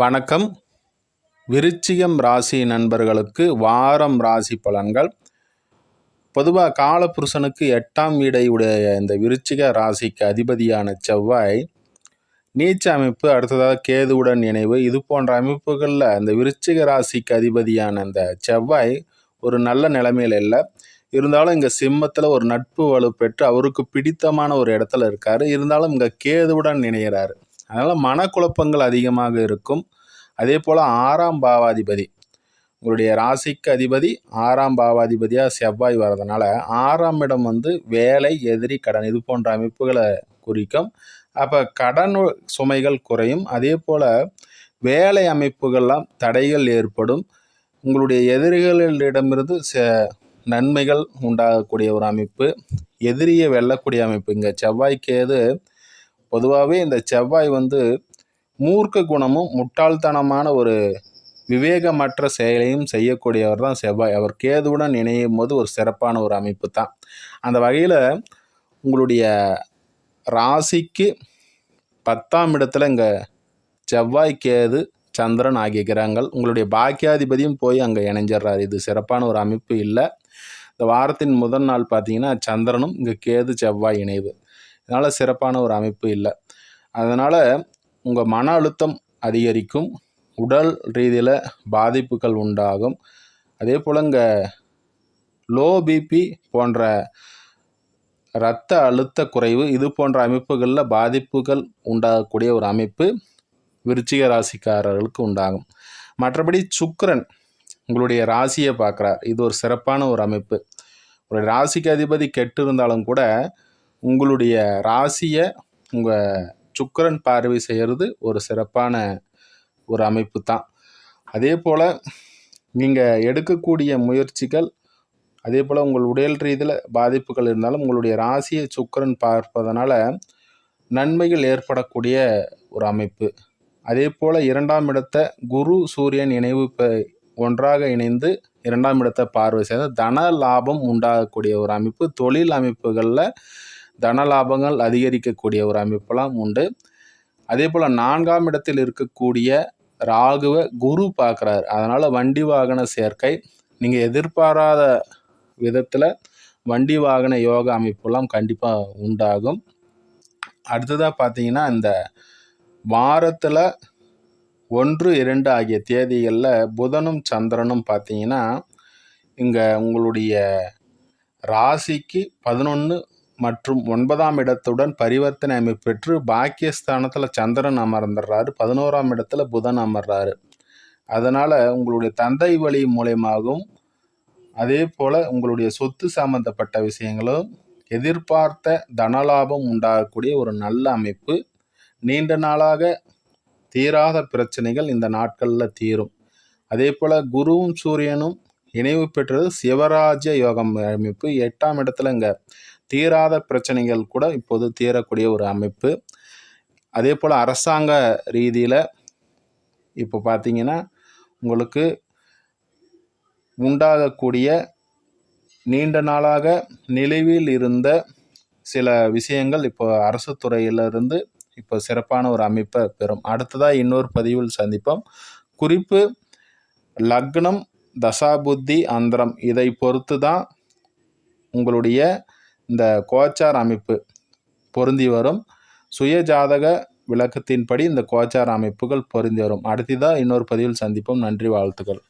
வணக்கம். விருச்சிகம் ராசி நண்பர்களுக்கு வாரம் ராசி பலன்கள். பொதுவாக காலபுருஷனுக்கு எட்டாம் வீடை உடைய இந்த விருச்சிக ராசிக்கு அதிபதியான செவ்வாய் நீச்ச அமைப்பு அடுத்ததாக கேதுவுடன் இணைவு இது போன்ற அமைப்புகளில் இந்த விருச்சிக ராசிக்கு அதிபதியான இந்த செவ்வாய் ஒரு நல்ல நிலைமையில் இல்லை. இருந்தாலும் இங்கே சிம்மத்தில் ஒரு நட்பு வலு பெற்று அவருக்கு பிடித்தமான ஒரு இடத்துல இருக்கார். இருந்தாலும் இங்கே கேதுவுடன் இணைகிறார் அதனால் மனக்குழப்பங்கள் அதிகமாக இருக்கும். அதே போல் ஆறாம் பாவாதிபதி. உங்களுடைய ராசிக்கு அதிபதி ஆறாம் பாவாதிபதியாக செவ்வாய் வர்றதுனால ஆறாம் இடம் வந்து வேலை எதிரி கடன் இது போன்ற அமைப்புகளை குறிக்கும். அப்போ கடன் சுமைகள் குறையும். அதே போல் வேலை அமைப்புகள்லாம் தடைகள் ஏற்படும். உங்களுடைய எதிரிகளிடமிருந்து ச நன்மைகள் உண்டாகக்கூடிய ஒரு அமைப்பு. எதிரியை வெல்லக்கூடிய அமைப்பு. இங்கே செவ்வாய்க்கேது பொதுவாகவே இந்த செவ்வாய் வந்து மூர்க்க குணமும் முட்டாள்தனமான ஒரு விவேகமற்ற செயலையும் செய்யக்கூடியவர் தான் செவ்வாய். அவர் கேதுவுடன் இணையும் போது ஒரு சிறப்பான ஒரு அமைப்பு தான். அந்த வகையில் உங்களுடைய ராசிக்கு பத்தாம் இடத்துல இங்கே செவ்வாய் கேது சந்திரன் ஆகிய கிரகங்கள் உங்களுடைய பாக்கியாதிபதியும் போய் அங்கே இணைஞ்சிடுறாரு இது சிறப்பான ஒரு அமைப்பு இல்லை. இந்த வாரத்தின் முதல் நாள் பார்த்தீங்கன்னா சந்திரனும் இங்கே கேது செவ்வாய் இணைவு. இதனால் சிறப்பான ஒரு அமைப்பு இல்லை. அதனால் உங்கள் மன அழுத்தம் அதிகரிக்கும் உடல் ரீதியில் பாதிப்புகள் உண்டாகும். அதே போல் இங்கே லோ பிபி போன்ற இரத்த அழுத்த குறைவு இது போன்ற அமைப்புகளில் பாதிப்புகள் உண்டாகக்கூடிய ஒரு அமைப்பு விருச்சிக ராசிக்காரர்களுக்கு உண்டாகும். மற்றபடி சுக்கரன் உங்களுடைய ராசியை பார்க்குறார். இது ஒரு சிறப்பான ஒரு அமைப்பு. ஒரு ராசிக்கு அதிபதி கெட்டு இருந்தாலும் கூட உங்களுடைய ராசியை உங்கள் சுக்கரன் பார்வை செய்கிறது ஒரு சிறப்பான ஒரு அமைப்பு தான் அதே போல் நீங்கள் எடுக்கக்கூடிய முயற்சிகள் அதே போல் உங்கள் உடல் ரீதியில் பாதிப்புகள் இருந்தாலும் உங்களுடைய ராசியை சுக்கரன் பார்ப்பதனால நன்மைகள் ஏற்படக்கூடிய ஒரு அமைப்பு. அதே போல் இரண்டாம் இடத்தை குரு சூரியன் இணைவு ஒன்றாக இணைந்து இரண்டாம் இடத்தை பார்வை செய்து தன லாபம் உண்டாகக்கூடிய ஒரு அமைப்பு. தொழில் அமைப்புகளில் தன லாபங்கள் அதிகரிக்கக்கூடிய ஒரு அமைப்பெல்லாம் உண்டு. அதே போல் நான்காம் இடத்தில் இருக்கக்கூடிய ராகுவ குரு பார்க்குறாரு. அதனால் வண்டி வாகன சேர்க்கை நீங்கள் எதிர்பாராத விதத்தில் வண்டி வாகன யோகா அமைப்புலாம் கண்டிப்பாக உண்டாகும். அடுத்ததாக பார்த்தீங்கன்னா இந்த வாரத்தில் ஒன்று இரண்டு ஆகிய தேதிகளில் புதனும் சந்திரனும் பார்த்தீங்கன்னா இங்கே உங்களுடைய ராசிக்கு பதினொன்று மற்றும் ஒன்பதாம் இடத்துடன் பரிவர்த்தனை அமைப்பு பெற்று பாக்கியஸ்தானத்தில் சந்திரன் அமர்ந்துடுறாரு. பதினோராம் இடத்துல புதன் அமர்றாரு. அதனால் உங்களுடைய தந்தை வழி மூலயமாகவும் அதே போல் உங்களுடைய சொத்து சம்பந்தப்பட்ட விஷயங்களும் எதிர்பார்த்த தனலாபம் உண்டாகக்கூடிய ஒரு நல்ல அமைப்பு. நீண்ட நாளாக தீராத பிரச்சனைகள் இந்த நாட்களில் தீரும். அதே போல் குருவும் சூரியனும் இணைவு பெற்றது சிவராஜ யோகம் அமைப்பு. எட்டாம் இடத்துல இங்கே தீராத பிரச்சனைகள் கூட இப்போது தீரக்கூடிய ஒரு அமைப்பு. அதே போல் அரசாங்க ரீதியில் இப்போ பார்த்தீங்கன்னா உங்களுக்கு உண்டாகக்கூடிய நீண்ட நாளாக நிலுவில் இருந்த சில விஷயங்கள் இப்போ அரசு துறையிலிருந்து இப்போ சிறப்பான ஒரு அமைப்பை பெறும். அடுத்ததாக இன்னொரு பதிவில் சந்திப்போம். குறிப்பு லக்னம் தசாபுத்தி அந்தரம். இதை பொறுத்து தான் உங்களுடைய இந்த கோச்சார் அமைப்பு பொருந்தி வரும். சுய ஜாதக விளக்கத்தின்படி இந்த கோச்சார் அமைப்புகள் பொருந்தி வரும். அடுத்ததாக இன்னொரு பதிவில் சந்திப்போம். நன்றி வாழ்த்துக்கள்.